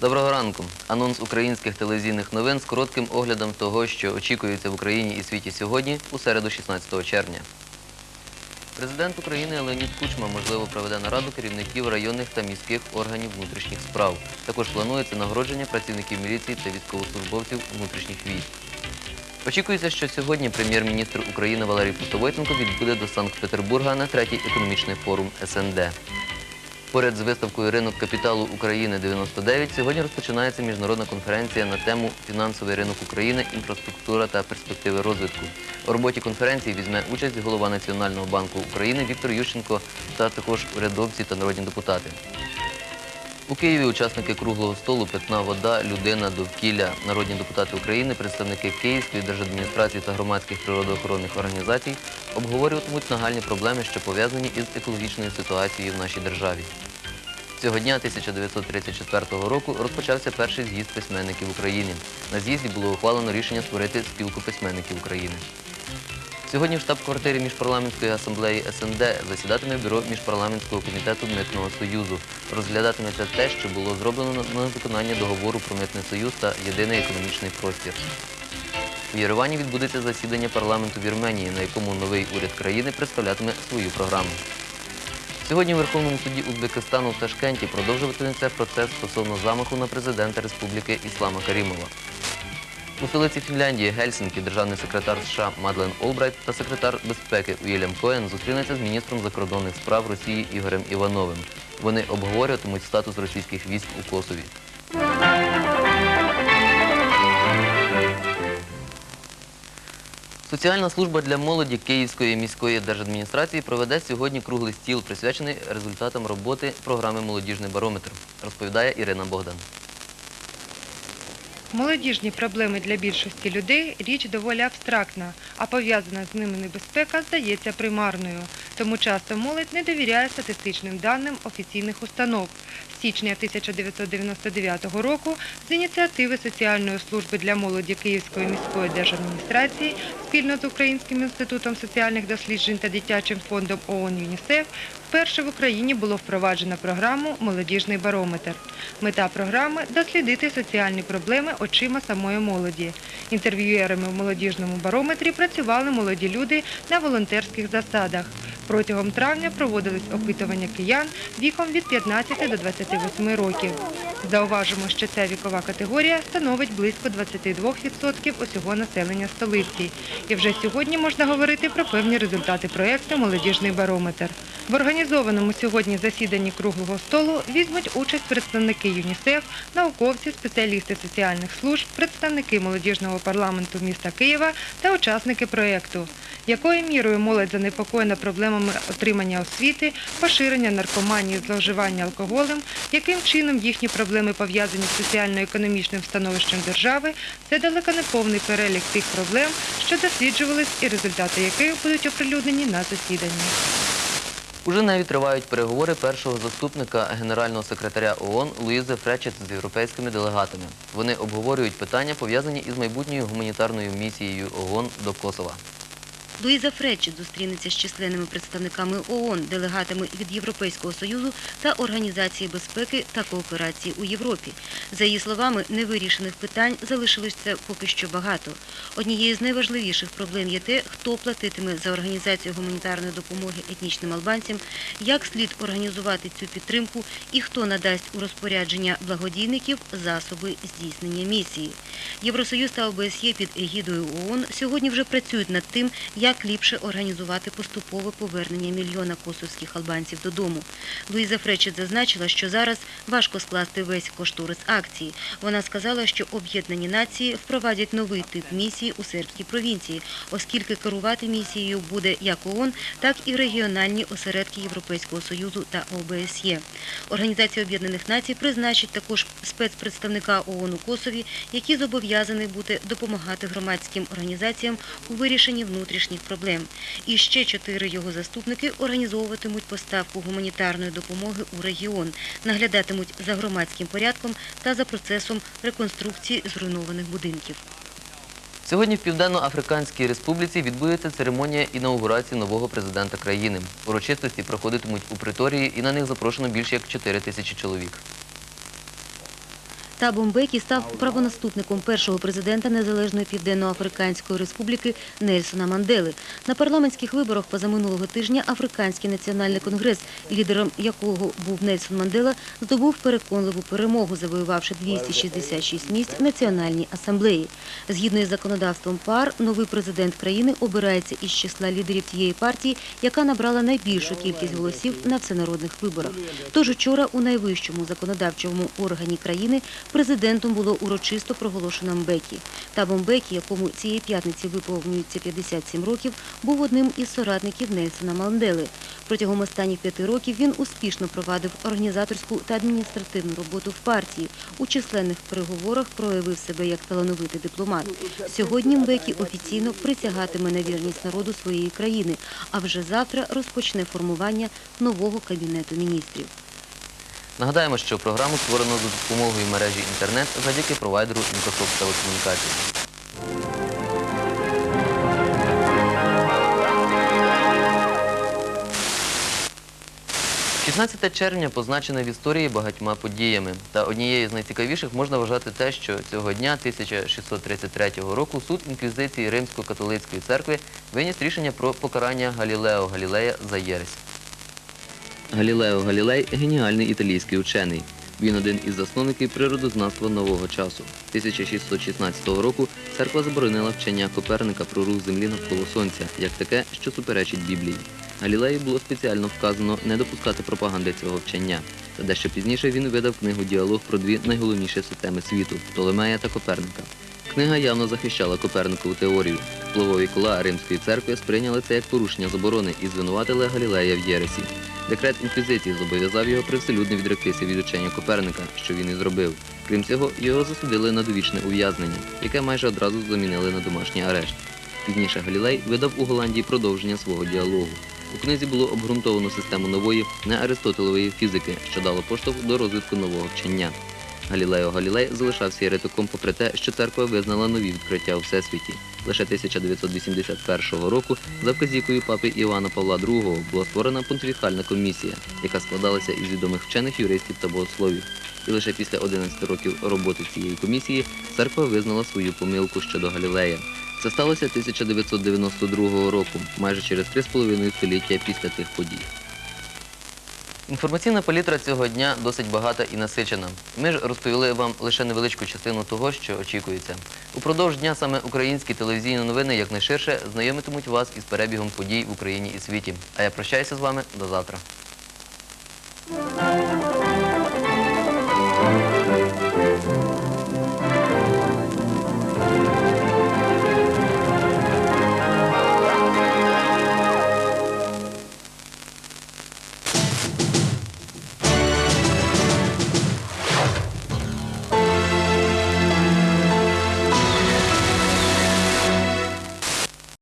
Доброго ранку. Анонс українських телевізійних новин з коротким оглядом того, що очікується в Україні і світі сьогодні, у середу 16 червня. Президент України Леонід Кучма, можливо, проведе нараду керівників районних та міських органів внутрішніх справ. Також планується нагородження працівників міліції та військовослужбовців внутрішніх військ. Очікується, що сьогодні прем'єр-міністр України Валерій Пустовойтенко відбуде до Санкт-Петербурга на третій економічний форум СНД. Поряд з виставкою Ринок капіталу України 99 сьогодні розпочинається міжнародна конференція на тему Фінансовий ринок України, інфраструктура та перспективи розвитку. У роботі конференції візьме участь голова Національного банку України Віктор Ющенко та також урядовці та народні депутати. У Києві учасники круглого столу Питна вода, людина, довкілля, народні депутати України, представники Київської держадміністрації та громадських природоохоронних організацій обговорюватимуть нагальні проблеми, що пов'язані із екологічною ситуацією в нашій державі. Цього дня 1934 року розпочався перший з'їзд письменників України. На з'їзді було ухвалено рішення створити спілку письменників України. Сьогодні в штаб-квартирі Міжпарламентської асамблеї СНД засідатиме бюро Міжпарламентського комітету Митного Союзу. Розглядатиметься те, що було зроблено на- на виконання договору про митний союз та єдиний економічний простір. У Єревані відбудеться засідання парламенту Вірменії, на якому новий уряд країни представлятиме свою програму. Сьогодні у Верховному суді Узбекистану в Ташкенті продовжуватиметься процес стосовно замаху на президента Республіки Іслама Карімова. У столиці Фінляндії Гельсінкі державний секретар США Мадлен Олбрайт та секретар безпеки Уільям Коен зустрінуться з міністром закордонних справ Росії Ігорем Івановим. Вони обговорюватимуть статус російських військ у Косові. Соціальна служба для молоді Київської міської держадміністрації проведе сьогодні круглий стіл, присвячений результатам роботи програми Молодіжний барометр, розповідає Ірина Богдан. Молодіжні проблеми для більшості людей річ доволі абстрактна, а пов'язана з ними небезпека здається примарною. Тому часто молодь не довіряє статистичним даним офіційних установ. З січня 1999 року з ініціативи Соціальної служби для молоді Київської міської держадміністрації спільно з Українським інститутом соціальних досліджень та дитячим фондом ООН ЮНІСЕФ вперше в Україні було впроваджено програму Молодіжний барометр. Мета програми дослідити соціальні проблеми очима самої молоді. Інтерв'юєрами в молодіжному барометрі працювали молоді люди на волонтерських засадах. Протягом травня проводились опитування киян віком від 15 до 28 років. Зауважимо, що ця вікова категорія становить близько 22% усього населення столиці. І вже сьогодні можна говорити про певні результати проєкту Молодіжний барометр. В організованому сьогодні засіданні круглого столу візьмуть участь представники ЮНІСЕФ, науковці, спеціалісти соціальних служб, представники молодіжного парламенту міста Києва та учасники проєкту. Якою мірою молодь занепокоєна проблемами отримання освіти, поширення наркоманії, зловживання алкоголем, яким чином їхні проблеми пов'язані з соціально-економічним становищем держави, це далеко не повний перелік тих проблем, що досліджувались і результати яких будуть оприлюднені на засіданні. Уже навіть тривають переговори першого заступника генерального секретаря ООН Луїзи Фречет з європейськими делегатами. Вони обговорюють питання, пов'язані із майбутньою гуманітарною місією ООН до Косова. Луїза Фредчет зустрінеться з численними представниками ООН, делегатами від Європейського Союзу та Організації безпеки та кооперації у Європі. За її словами, невирішених питань залишилося поки що багато. Однією з найважливіших проблем є те, хто платитиме за організацію гуманітарної допомоги етнічним албанцям, як слід організувати цю підтримку і хто надасть у розпорядження благодійників засоби здійснення місії. Євросоюз та ОБСЄ під егідою ООН сьогодні вже працюють над тим, як ліпше організувати поступове повернення мільйона косовських албанців додому. Луїза Фречет зазначила, що зараз важко скласти весь кошторис акції. Вона сказала, що об'єднані нації впровадять новий тип місії у сербській провінції, оскільки керувати місією буде як ООН, так і регіональні осередки Європейського Союзу та ОБСЄ. Організація Об'єднаних Націй призначить також спецпредставника ООН у Косові, який зобов'язаний буде допомагати громадським організаціям у вирішенні внутрішніх проблем. І ще чотири його заступники організовуватимуть поставку гуманітарної допомоги у регіон, наглядатимуть за громадським порядком та за процесом реконструкції зруйнованих будинків. Сьогодні в Південно-Африканській Республіці відбудеться церемонія інаугурації нового президента країни. Урочистості проходитимуть у приторії і на них запрошено більше як 4 тисячі чоловік. Табо Мбекі став правонаступником першого президента Незалежної Південно-Африканської Республіки Нельсона Мандели. На парламентських виборах позаминулого тижня Африканський національний конгрес, лідером якого був Нельсон Мандела, здобув переконливу перемогу, завоювавши 266 місць в Національній асамблеї. Згідно із законодавством ПАР, новий президент країни обирається із числа лідерів тієї партії, яка набрала найбільшу кількість голосів на всенародних виборах. Тож учора у найвищому законодавчому органі країни президентом було урочисто проголошено Мбекі. Табо Мбекі, якому цієї п'ятниці виповнюється 57 років, був одним із соратників Нельсона Мандели. Протягом останніх п'яти років він успішно провадив організаторську та адміністративну роботу в партії. У численних переговорах проявив себе як талановитий дипломат. Сьогодні Мбекі офіційно присягатиме на вірність народу своєї країни, а вже завтра розпочне формування нового кабінету міністрів. Нагадаємо, що програму створено за допомогою мережі інтернет завдяки провайдеру Microsoft телекомунікацій. 16 червня позначене в історії багатьма подіями. Та однією з найцікавіших можна вважати те, що цього дня 1633 року суд інквізиції Римсько-католицької церкви виніс рішення про покарання Галілео Галілея за єресь. Галілео Галілей геніальний італійський учений. Він один із засновників природознавства нового часу. 1616 року церква заборонила вчення Коперника про рух землі навколо сонця, як таке, що суперечить Біблії. Галілею було спеціально вказано не допускати пропаганди цього вчення. Та дещо пізніше він видав книгу Діалог про дві найголовніші системи світу Птолемея та Коперника. Книга явно захищала Коперникову теорію. Впливові кола Римської церкви сприйняли це як порушення заборони і звинуватили Галілея в єресі. Декрет інквізиції зобов'язав його привселюдно відректися від учення Коперника, що він і зробив. Крім цього, його засудили на довічне ув'язнення, яке майже одразу замінили на домашній арешт. Пізніше Галілей видав у Голландії продовження свого діалогу. У книзі було обґрунтовано систему нової, не Аристотелевої фізики, що дало поштовх до розвитку нового вчення. Галілео Галілей залишався еретиком попри те, що церква визнала нові відкриття у всесвіті. Лише 1981 року за вказівкою папи Івана Павла II була створена понтифікальна комісія, яка складалася із відомих вчених юристів та богословів. І лише після 11 років роботи цієї комісії церква визнала свою помилку щодо Галілея. Це сталося 1992 року, майже через 3,5 століття після тих подій. Інформаційна палітра цього дня досить багата і насичена. Ми ж розповіли вам лише невеличку частину того, що очікується. Упродовж дня саме українські телевізійні новини якнайширше знайомитимуть вас із перебігом подій в Україні і світі. А я прощаюся з вами до завтра.